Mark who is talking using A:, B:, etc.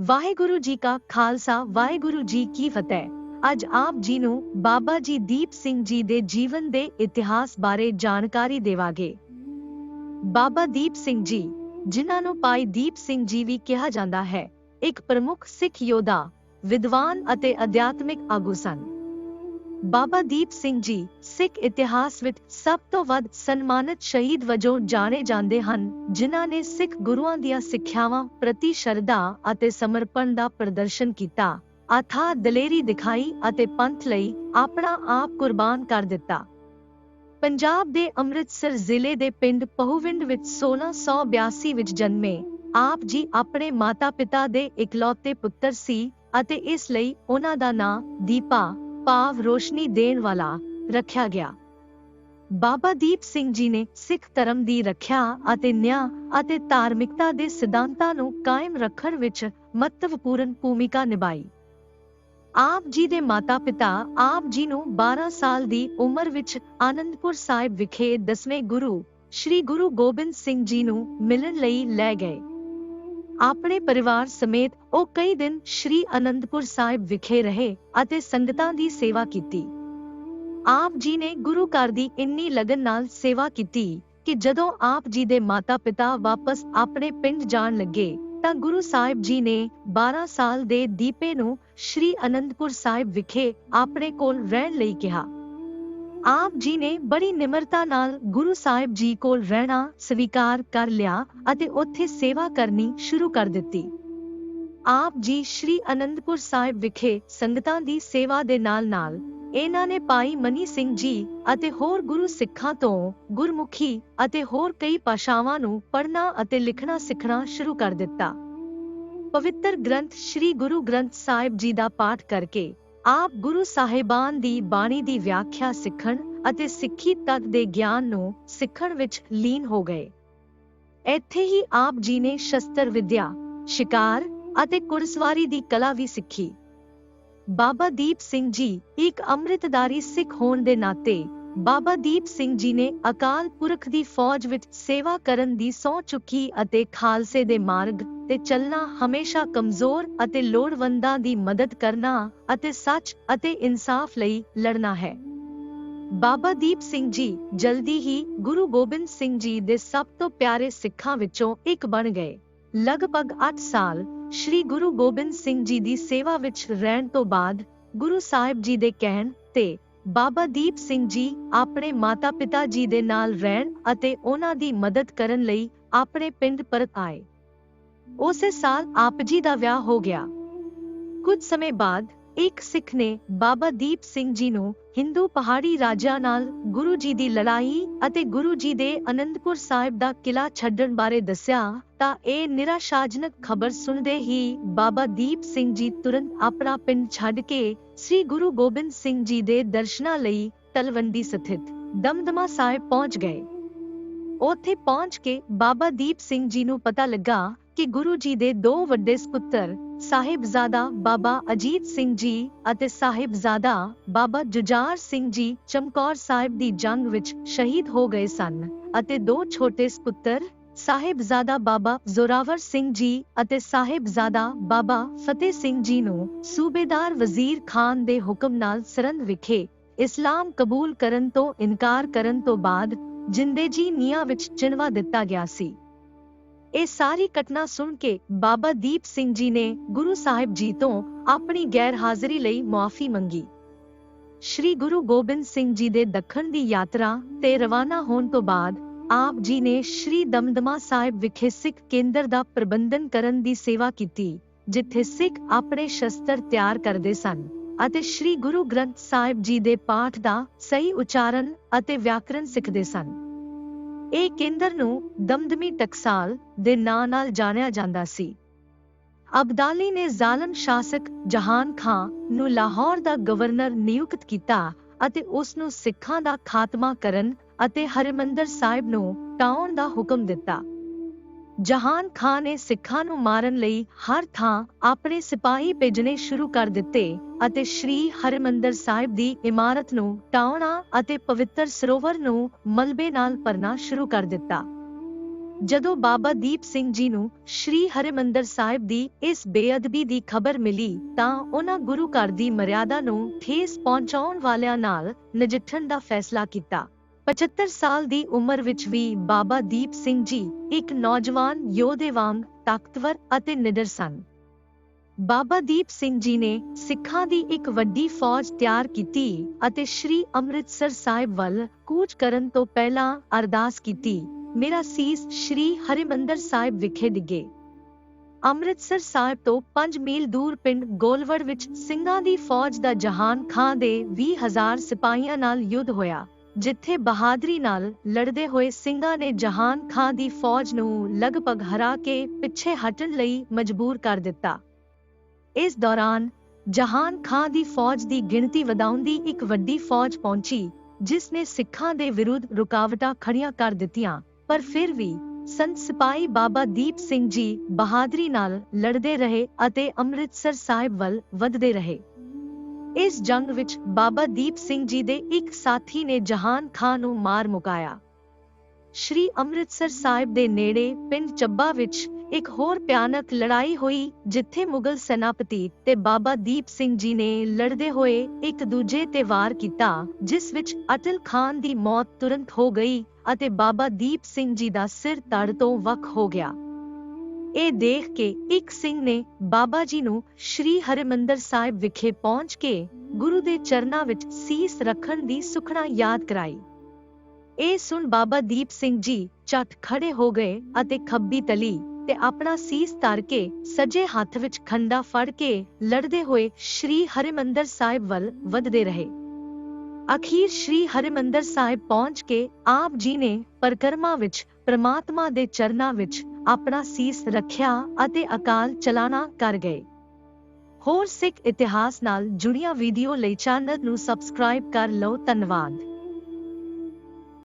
A: ਵਾਹਿਗੁਰੂ ਜੀ ਕਾ ਖਾਲਸਾ, ਵਾਹਿਗੁਰੂ ਜੀ ਕੀ ਫਤਿਹ। ਅੱਜ ਆਪ ਜੀ ਨੂੰ ਬਾਬਾ ਜੀ ਦੀਪ ਸਿੰਘ ਜੀ ਦੇ ਜੀਵਨ ਦੇ ਇਤਿਹਾਸ ਬਾਰੇ ਜਾਣਕਾਰੀ ਦੇਵਾਂਗੇ। ਬਾਬਾ ਦੀਪ ਸਿੰਘ ਜੀ, ਜਿਨ੍ਹਾਂ ਨੂੰ ਭਾਈ ਦੀਪ ਸਿੰਘ ਜੀ ਵੀ ਕਿਹਾ ਜਾਂਦਾ ਹੈ, ਇੱਕ ਪ੍ਰਮੁੱਖ ਸਿੱਖ ਯੋਧਾ, ਵਿਦਵਾਨ ਅਤੇ ਅਧਿਆਤਮਿਕ ਆਗੂ ਸਨ। ਬਾਬਾ ਦੀਪ ਸਿੰਘ ਜੀ, ਸਿੱਖ ਇਤਿਹਾਸ ਵਿੱਚ ਸਭ ਤੋਂ ਵੱਧ ਸਨਮਾਨਿਤ ਸ਼ਹੀਦ ਵਜੋਂ ਜਾਣੇ ਜਾਂਦੇ ਹਨ, ਜਿਨ੍ਹਾਂ ਨੇ ਸਿੱਖ ਗੁਰੂਆਂ ਦੀਆਂ ਸਿੱਖਿਆਵਾਂ ਪ੍ਰਤੀ ਸ਼ਰਧਾ ਅਤੇ ਸਮਰਪਣ ਦਾ ਪ੍ਰਦਰਸ਼ਨ ਕੀਤਾ ਅਥਾਹ ਦਲੇਰੀ ਦਿਖਾਈ ਅਤੇ ਪੰਥ ਲਈ ਆਪਣਾ ਆਪ ਕੁਰਬਾਨ ਕਰ ਦਿੱਤਾ। ਪੰਜਾਬ ਦੇ ਅੰਮ੍ਰਿਤਸਰ ਜ਼ਿਲ੍ਹੇ ਦੇ ਪਿੰਡ ਪਹੂਵਿੰਡ ਵਿੱਚ 1682 ਵਿੱਚ ਜਨਮੇ, ਆਪ ਜੀ ਆਪਣੇ ਮਾਤਾ-ਪਿਤਾ ਦੇ ਇਕਲੌਤੇ ਪੁੱਤਰ ਸੀ ਅਤੇ ਇਸ ਲਈ ਉਹਨਾਂ ਦਾ ਨਾਂ ਦੀਪਾ ਭਾਵ ਰੋਸ਼ਨੀ ਦੇਣ ਵਾਲਾ ਰੱਖਿਆ ਗਿਆ। ਬਾਬਾ ਦੀਪ ਸਿੰਘ ਜੀ ਨੇ ਸਿੱਖ ਧਰਮ ਦੀ ਰੱਖਿਆ ਅਤੇ ਨਿਆਂ ਅਤੇ ਧਾਰਮਿਕਤਾ ਦੇ ਸਿਧਾਂਤਾਂ ਨੂੰ ਕਾਇਮ ਰੱਖਣ ਵਿੱਚ ਮਹੱਤਵਪੂਰਨ ਭੂਮਿਕਾ ਨਿਭਾਈ। ਆਪ ਜੀ ਦੇ ਮਾਤਾ-ਪਿਤਾ ਆਪ ਜੀ ਨੂੰ 12 ਸਾਲ ਦੀ ਉਮਰ ਵਿੱਚ ਆਨੰਦਪੁਰ ਸਾਹਿਬ ਵਿਖੇ ਦਸਵੇਂ ਗੁਰੂ, ਸ੍ਰੀ ਗੁਰੂ ਗੋਬਿੰਦ ਸਿੰਘ ਜੀ ਨੂੰ ਮਿਲਣ ਲਈ ਲੈ ਗਏ। ਆਪਣੇ ਪਰਿਵਾਰ ਸਮੇਤ ਉਹ ਕਈ ਦਿਨ ਸ਼੍ਰੀ ਅਨੰਦਪੁਰ ਸਾਹਿਬ ਵਿਖੇ ਰਹੇ ਅਤੇ ਸੰਗਤਾਂ ਦੀ ਸੇਵਾ ਕੀਤੀ। ਆਪ ਜੀ ਨੇ ਗੁਰੂ ਘਰ ਦੀ ਇੰਨੀ ਲਗਨ ਨਾਲ ਸੇਵਾ ਕੀਤੀ ਕਿ ਜਦੋਂ ਆਪ ਜੀ ਦੇ ਮਾਤਾ-ਪਿਤਾ ਵਾਪਸ ਆਪਣੇ ਪਿੰਡ ਜਾਣ ਲੱਗੇ ਤਾਂ ਗੁਰੂ ਸਾਹਿਬ ਜੀ ਨੇ 12 ਸਾਲ ਦੇ ਦੀਪੇ ਨੂੰ ਸ਼੍ਰੀ ਅਨੰਦਪੁਰ ਸਾਹਿਬ ਵਿਖੇ ਆਪਣੇ ਕੋਲ ਰਹਿਣ ਲਈ ਕਿਹਾ। ਆਪ ਜੀ ਨੇ ਬੜੀ ਨਿਮਰਤਾ ਨਾਲ ਗੁਰੂ ਸਾਹਿਬ ਜੀ ਕੋਲ ਰਹਿਣਾ, ਸਵੀਕਾਰ ਕਰ ਲਿਆ ਅਤੇ ਉੱਥੇ ਸੇਵਾ ਕਰਨੀ ਸ਼ੁਰੂ ਕਰ ਦਿੱਤੀ। ਆਪ ਜੀ ਸ਼੍ਰੀ ਅਨੰਦਪੁਰ ਸਾਹਿਬ ਵਿਖੇ ਸੰਗਤਾਂ ਦੀ ਸੇਵਾ ਦੇ ਨਾਲ-ਨਾਲ ਇਹਨਾਂ ਨੇ ਭਾਈ ਮਨੀ ਸਿੰਘ ਜੀ ਅਤੇ ਹੋਰ ਗੁਰੂ ਸਿੱਖਾਂ ਤੋਂ ਗੁਰਮੁਖੀ ਅਤੇ ਹੋਰ ਕਈ ਭਾਸ਼ਾਵਾਂ ਨੂੰ ਪੜ੍ਹਨਾ ਅਤੇ ਲਿਖਣਾ ਸਿੱਖਣਾ ਸ਼ੁਰੂ ਕਰ ਦਿੱਤਾ। ਪਵਿੱਤਰ ਗ੍ਰੰਥ ਸ਼੍ਰੀ ਗੁਰੂ ਗ੍ਰੰਥ ਸਾਹਿਬ ਜੀ ਦਾ ਪਾਠ ਕਰਕੇ ਆਪ ਗੁਰੂ ਸਾਹਿਬਾਨ ਦੀ ਬਾਣੀ ਦੀ ਵਿਆਖਿਆ ਸਿੱਖਣ ਅਤੇ ਸਿੱਖੀ ਤੱਤ ਦੇ ਗਿਆਨ ਨੂੰ ਸਿੱਖਣ ਵਿੱਚ ਲੀਨ ਹੋ ਗਏ। ਇੱਥੇ ਹੀ ਆਪ ਜੀ ਨੇ ਸ਼ਸਤਰ ਵਿਦਿਆ, ਸ਼ਿਕਾਰ ਅਤੇ ਕੁਰਸਵਾਰੀ ਦੀ ਕਲਾ ਵੀ ਸਿੱਖੀ। ਬਾਬਾ ਦੀਪ ਸਿੰਘ ਜੀ ਇੱਕ ਅੰਮ੍ਰਿਤਧਾਰੀ ਸਿੱਖ ਹੋਣ ਦੇ ਨਾਤੇ ਬਾਬਾ ਦੀਪ ਸਿੰਘ ਜੀ ਨੇ ਅਕਾਲ ਪੁਰਖ ਦੀ ਫੌਜ ਵਿੱਚ ਸੇਵਾ ਕਰਨ ਦੀ ਸਹੁੰ ਚੁੱਕੀ ਅਤੇ ਖਾਲਸੇ ਦੇ ਮਾਰਗ ਤੇ ਚੱਲਣਾ ਹਮੇਸ਼ਾ ਕਮਜ਼ੋਰ ਅਤੇ ਲੋੜਵੰਦਾਂ ਦੀ ਮਦਦ ਕਰਨਾ ਅਤੇ ਸੱਚ ਅਤੇ ਇਨਸਾਫ ਲਈ ਲੜਨਾ ਹੈ। ਬਾਬਾ ਦੀਪ ਸਿੰਘ ਜੀ ਜਲਦੀ ਹੀ ਗੁਰੂ ਗੋਬਿੰਦ ਸਿੰਘ ਜੀ ਦੇ ਸਭ ਤੋਂ ਪਿਆਰੇ ਸਿੱਖਾਂ ਵਿੱਚੋਂ ਇੱਕ ਬਣ ਗਏ। ਲਗਭਗ 8 ਸਾਲ ਸ੍ਰੀ ਗੁਰੂ ਗੋਬਿੰਦ ਸਿੰਘ ਜੀ ਦੀ ਸੇਵਾ ਵਿੱਚ ਰਹਿਣ ਤੋਂ ਬਾਅਦ ਗੁਰੂ ਸਾਹਿਬ ਜੀ ਦੇ ਕਹਿਣ ਤੇ ਬਾਬਾ ਦੀਪ ਸਿੰਘ ਜੀ ਆਪਣੇ ਮਾਤਾ-ਪਿਤਾ ਜੀ ਦੇ ਨਾਲ ਰਹਿਣ ਅਤੇ ਉਹਨਾਂ ਦੀ ਮਦਦ ਕਰਨ ਲਈ ਆਪਣੇ ਪਿੰਡ ਪਰਤ ਆਏ। ਉਸੇ ਸਾਲ ਆਪ ਜੀ ਦਾ ਵਿਆਹ ਹੋ ਗਿਆ। ਕੁਝ ਸਮੇਂ ਬਾਅਦ ਇੱਕ ਸਿੱਖ ਨੇ ਬਾਬਾ ਦੀਪ ਸਿੰਘ ਜੀ ਨੂੰ ਹਿੰਦੂ ਪਹਾੜੀ ਰਾਜਿਆਂ ਨਾਲ ਗੁਰੂ ਜੀ ਦੀ ਲੜਾਈ ਅਤੇ ਗੁਰੂ ਜੀ ਦੇ ਅਨੰਦਪੁਰ ਸਾਹਿਬ ਦਾ ਕਿਲਾ ਛੱਡਣ ਬਾਰੇ ਦੱਸਿਆ, ਤਾਂ ਇਹ ਨਿਰਾਸ਼ਾਜਨਕ ਖਬਰ ਸੁਣਦੇ ਹੀ ਬਾਬਾ ਦੀਪ ਸਿੰਘ ਜੀ ਤੁਰੰਤ ਆਪਣਾ ਪਿੰਡ ਛੱਡ ਕੇ ਸ੍ਰੀ ਗੁਰੂ ਗੋਬਿੰਦ ਸਿੰਘ ਜੀ ਦੇ ਦਰਸ਼ਨਾਂ ਲਈ ਤਲਵੰਡੀ ਸਥਿਤ ਦਮਦਮਾ ਸਾਹਿਬ ਪਹੁੰਚ ਗਏ। ਉੱਥੇ ਪਹੁੰਚ ਕੇ ਬਾਬਾ ਦੀਪ ਸਿੰਘ ਜੀ ਨੂੰ ਪਤਾ ਲੱਗਾ ਕਿ ਗੁਰੂ ਜੀ ਦੇ ਦੋ ਵੱਡੇ ਸੁਪੁੱਤਰ, ਸਾਹਿਬਜ਼ਾਦਾ ਬਾਬਾ ਅਜੀਤ ਸਿੰਘ ਜੀ ਅਤੇ ਸਾਹਿਬਜ਼ਾਦਾ ਬਾਬਾ ਜੁਝਾਰ ਸਿੰਘ ਜੀ ਚਮਕੌਰ ਸਾਹਿਬ ਦੀ ਜੰਗ ਵਿੱਚ ਸ਼ਹੀਦ ਹੋ ਗਏ ਸਨ ਅਤੇ ਦੋ ਛੋਟੇ ਸੁਪੁੱਤਰ, ਸਾਹਿਬਜ਼ਾਦਾ ਬਾਬਾ ਜ਼ੋਰਾਵਰ ਸਿੰਘ ਜੀ ਅਤੇ ਸਾਹਿਬਜ਼ਾਦਾ ਬਾਬਾ ਫਤਿਹ ਸਿੰਘ ਜੀ ਨੂੰ ਸੂਬੇਦਾਰ ਵਜ਼ੀਰ ਖਾਨ ਦੇ ਹੁਕਮ ਨਾਲ ਸਰੰਦ ਵਿਖੇ ਇਸਲਾਮ ਕਬੂਲ ਕਰਨ ਤੋਂ ਇਨਕਾਰ ਕਰਨ ਤੋਂ ਬਾਅਦ ਜਿੰਦੇ ਜੀ ਨੀਆਂ ਵਿੱਚ ਚਿਣਵਾ ਦਿੱਤਾ ਗਿਆ ਸੀ। ਇਹ ਸਾਰੀ ਘਟਨਾ ਸੁਣ ਕੇ ਬਾਬਾ ਦੀਪ ਸਿੰਘ ਜੀ ਨੇ ਗੁਰੂ ਸਾਹਿਬ ਜੀ ਤੋਂ ਆਪਣੀ ਗੈਰ ਹਾਜ਼ਰੀ ਲਈ ਮੁਆਫੀ ਮੰਗੀ। ਸ਼੍ਰੀ ਗੁਰੂ ਗੋਬਿੰਦ ਸਿੰਘ ਜੀ ਦੇ ਦੱਖਣ ਦੀ ਯਾਤਰਾ ਤੇ ਰਵਾਨਾ ਹੋਣ ਤੋਂ ਬਾਅਦ ਆਪ ਜੀ ਨੇ ਸ਼੍ਰੀ ਦਮਦਮਾ ਸਾਹਿਬ ਵਿਖੇ ਸਿੱਖ ਕੇਂਦਰ ਦਾ ਪ੍ਰਬੰਧਨ ਕਰਨ ਦੀ ਸੇਵਾ ਕੀਤੀ, ਜਿੱਥੇ ਸਿੱਖ ਆਪਣੇ ਸ਼ਸਤਰ ਤਿਆਰ ਕਰਦੇ ਸਨ ਅਤੇ ਸ਼੍ਰੀ ਗੁਰੂ ਗ੍ਰੰਥ ਸਾਹਿਬ ਜੀ ਦੇ ਪਾਠ ਦਾ ਸਹੀ ਉਚਾਰਨ ਅਤੇ ਵਿਆਕਰਣ ਸਿੱਖਦੇ ਸਨ। ਇਹ ਕੇਂਦਰ ਨੂੰ ਦਮਦਮੀ ਟਕਸਾਲ ਦੇ ਨਾਂ ਨਾਲ ਜਾਣਿਆ ਜਾਂਦਾ ਸੀ। ਅਬਦਾਲੀ ਨੇ ਜ਼ਾਲਮ ਸ਼ਾਸਕ ਜਹਾਨ ਖਾਨ ਨੂੰ ਲਾਹੌਰ ਦਾ ਗਵਰਨਰ ਨਿਯੁਕਤ ਕੀਤਾ ਅਤੇ ਉਸ ਨੂੰ ਸਿੱਖਾਂ ਦਾ ਖਾਤਮਾ ਕਰਨ ਅਤੇ ਹਰਿਮੰਦਰ ਸਾਹਿਬ ਨੂੰ ਟਾਉਣ ਦਾ ਹੁਕਮ ਦਿੱਤਾ। ਜਹਾਨ ਖਾਨ ਨੇ ਸਿੱਖਾਂ ਨੂੰ ਮਾਰਨ ਲਈ ਹਰ ਥਾਂ ਆਪਣੇ ਸਿਪਾਹੀ ਭੇਜਣੇ ਸ਼ੁਰੂ ਕਰ ਦਿੱਤੇ ਅਤੇ ਸ਼੍ਰੀ ਹਰਿਮੰਦਰ ਸਾਹਿਬ ਦੀ ਇਮਾਰਤ ਨੂੰ ਟਾਉਣਾ ਅਤੇ ਪਵਿੱਤਰ ਸਰੋਵਰ ਨੂੰ ਮਲਬੇ ਨਾਲ ਭਰਨਾ ਸ਼ੁਰੂ ਕਰ ਦਿੱਤਾ। ਜਦੋਂ ਬਾਬਾ ਦੀਪ ਸਿੰਘ ਜੀ ਨੂੰ ਸ਼੍ਰੀ ਹਰਿਮੰਦਰ ਸਾਹਿਬ ਦੀ ਇਸ ਬੇਅਦਬੀ ਦੀ ਖਬਰ ਮਿਲੀ ਤਾਂ ਉਹਨਾਂ ਗੁਰੂ ਘਰ ਦੀ ਮਰਿਆਦਾ ਨੂੰ ਠੇਸ ਪਹੁੰਚਾਉਣ ਵਾਲਿਆਂ ਨਾਲ ਨਜਿੱਠਣ ਦਾ ਫੈਸਲਾ ਕੀਤਾ। 75 ਸਾਲ ਦੀ ਉਮਰ ਵਿੱਚ ਵੀ ਬਾਬਾ ਦੀਪ ਸਿੰਘ ਜੀ ਇੱਕ ਨੌਜਵਾਨ ਯੋਧੇ ਵਾਂਗ ਤਾਕਤਵਰ ਅਤੇ ਨਿਡਰ ਸਨ। ਬਾਬਾ ਦੀਪ ਸਿੰਘ ਜੀ ਨੇ ਸਿੱਖਾਂ ਦੀ ਇੱਕ ਵੱਡੀ ਫੌਜ ਤਿਆਰ ਕੀਤੀ ਅਤੇ ਸ਼੍ਰੀ ਅੰਮ੍ਰਿਤਸਰ ਸਾਹਿਬ ਵੱਲ ਕੂਚ ਕਰਨ ਤੋਂ ਪਹਿਲਾਂ ਅਰਦਾਸ ਕੀਤੀ। ਮੇਰਾ ਸੀਸ ਸ਼੍ਰੀ ਹਰਿਮੰਦਰ ਸਾਹਿਬ ਵਿਖੇ ਡਿੱਗੇ। ਅੰਮ੍ਰਿਤਸਰ ਸਾਹਿਬ ਤੋਂ 5 ਮੀਲ ਦੂਰ ਪਿੰਡ ਗੋਲਵੜ ਵਿੱਚ ਸਿੰਘਾਂ ਦੀ ਫੌਜ ਦਾ ਜਹਾਨ ਖਾਂ ਦੇ 20000 ਸਿਪਾਹੀਆਂ ਨਾਲ ਯੁੱਧ ਹੋਇਆ। ਜਿੱਥੇ ਬਹਾਦਰੀ ਨਾਲ ਲੜਦੇ ਹੋਏ ਸਿੰਘਾਂ ਨੇ ਜਹਾਨ ਖਾਂ ਦੀ ਫੌਜ ਨੂੰ ਲਗਭਗ ਹਰਾ ਕੇ ਪਿੱਛੇ ਹਟਣ ਲਈ ਮਜਬੂਰ ਕਰ ਦਿੱਤਾ। ਇਸ ਦੌਰਾਨ ਜਹਾਨ ਖਾਂ ਦੀ ਫੌਜ ਦੀ ਗਿਣਤੀ ਵਧਾਉਣ ਦੀ ਇੱਕ ਵੱਡੀ ਫੌਜ ਪਹੁੰਚੀ, ਜਿਸ ਨੇ ਸਿੱਖਾਂ ਦੇ ਵਿਰੁੱਧ ਰੁਕਾਵਟਾਂ ਖੜੀਆਂ ਕਰ ਦਿੱਤੀਆਂ। ਪਰ ਫਿਰ ਵੀ ਸੰਤ ਸਿਪਾਹੀ ਬਾਬਾ ਦੀਪ ਸਿੰਘ ਜੀ ਬਹਾਦਰੀ ਨਾਲ ਲੜਦੇ ਰਹੇ ਅਤੇ ਅੰਮ੍ਰਿਤਸਰ ਸਾਹਿਬ ਵੱਲ ਵਧਦੇ ਰਹੇ। ਇਸ ਜੰਗ ਵਿੱਚ ਬਾਬਾ ਦੀਪ ਸਿੰਘ ਜੀ ਦੇ ਇੱਕ ਸਾਥੀ ਨੇ ਜਹਾਨ ਖਾਨ ਨੂੰ ਮਾਰ ਮੁਕਾਇਆ। ਸ਼੍ਰੀ ਅੰਮ੍ਰਿਤਸਰ ਸਾਹਿਬ ਦੇ ਨੇੜੇ ਪਿੰਡ ਚੱਬਾ ਵਿੱਚ ਇੱਕ ਹੋਰ ਭਿਆਨਕ ਲੜਾਈ ਹੋਈ, ਜਿੱਥੇ ਮੁਗਲ ਸੈਨਾਪਤੀ ਤੇ ਬਾਬਾ ਦੀਪ ਸਿੰਘ ਜੀ ਨੇ ਲੜਦੇ ਹੋਏ ਇੱਕ ਦੂਜੇ ਤੇ ਵਾਰ ਕੀਤਾ, ਜਿਸ ਵਿੱਚ ਅਟਲ ਖਾਨ ਦੀ ਮੌਤ ਤੁਰੰਤ ਹੋ ਗਈ ਅਤੇ ਬਾਬਾ ਦੀਪ ਸਿੰਘ ਜੀ ਦਾ ਸਿਰ ਤੜ ਤੋਂ ਵੱਖ ਹੋ ਗਿਆ। ਇਹ ਦੇਖ ਕੇ ਇੱਕ ਸਿੰਘ ਨੇ ਬਾਬਾ ਜੀ ਨੂੰ ਸ਼੍ਰੀ ਹਰਿਮੰਦਰ ਸਾਹਿਬ ਵਿਖੇ ਪਹੁੰਚ ਕੇ ਗੁਰੂ ਦੇ ਚਰਨਾਂ ਵਿੱਚ ਸੀਸ ਰੱਖਣ ਦੀ ਸੁਖਣਾ ਯਾਦ ਕਰਾਈ। ਇਹ ਸੁਣ ਬਾਬਾ ਦੀਪ ਸਿੰਘ ਜੀ ਝਟ ਖੜੇ ਹੋ ਗਏ ਅਤੇ ਖੱਬੀ ਤਲੀ ਤੇ ਆਪਣਾ ਸੀਸ ਧਰ ਕੇ ਸੱਜੇ ਹੱਥ ਵਿੱਚ ਖੰਡਾ ਫੜ ਕੇ ਲੜਦੇ ਹੋਏ ਸ਼੍ਰੀ ਹਰਿਮੰਦਰ ਸਾਹਿਬ ਵੱਲ ਵਧਦੇ ਰਹੇ। ਅਖੀਰ ਸ਼੍ਰੀ ਹਰਿਮੰਦਰ ਸਾਹਿਬ ਪਹੁੰਚ ਕੇ ਆਪ ਜੀ ਨੇ ਪਰਕਰਮਾ ਵਿੱਚ, ਪ੍ਰਮਾਤਮਾ ਦੇ ਚਰਨਾਂ ਵਿੱਚ ਆਪਣਾ ਸੀਸ ਰੱਖਿਆ ਅਤੇ ਅਕਾਲ ਚਲਾਣਾ ਕਰ ਗਏ। ਹੋਰ ਸਿੱਖ ਇਤਿਹਾਸ ਨਾਲ ਜੁੜੀਆਂ ਵੀਡੀਓ ਲਈ ਚੈਨਲ ਨੂੰ ਸਬਸਕ੍ਰਾਈਬ ਕਰ ਲਓ, ਧੰਨਵਾਦ।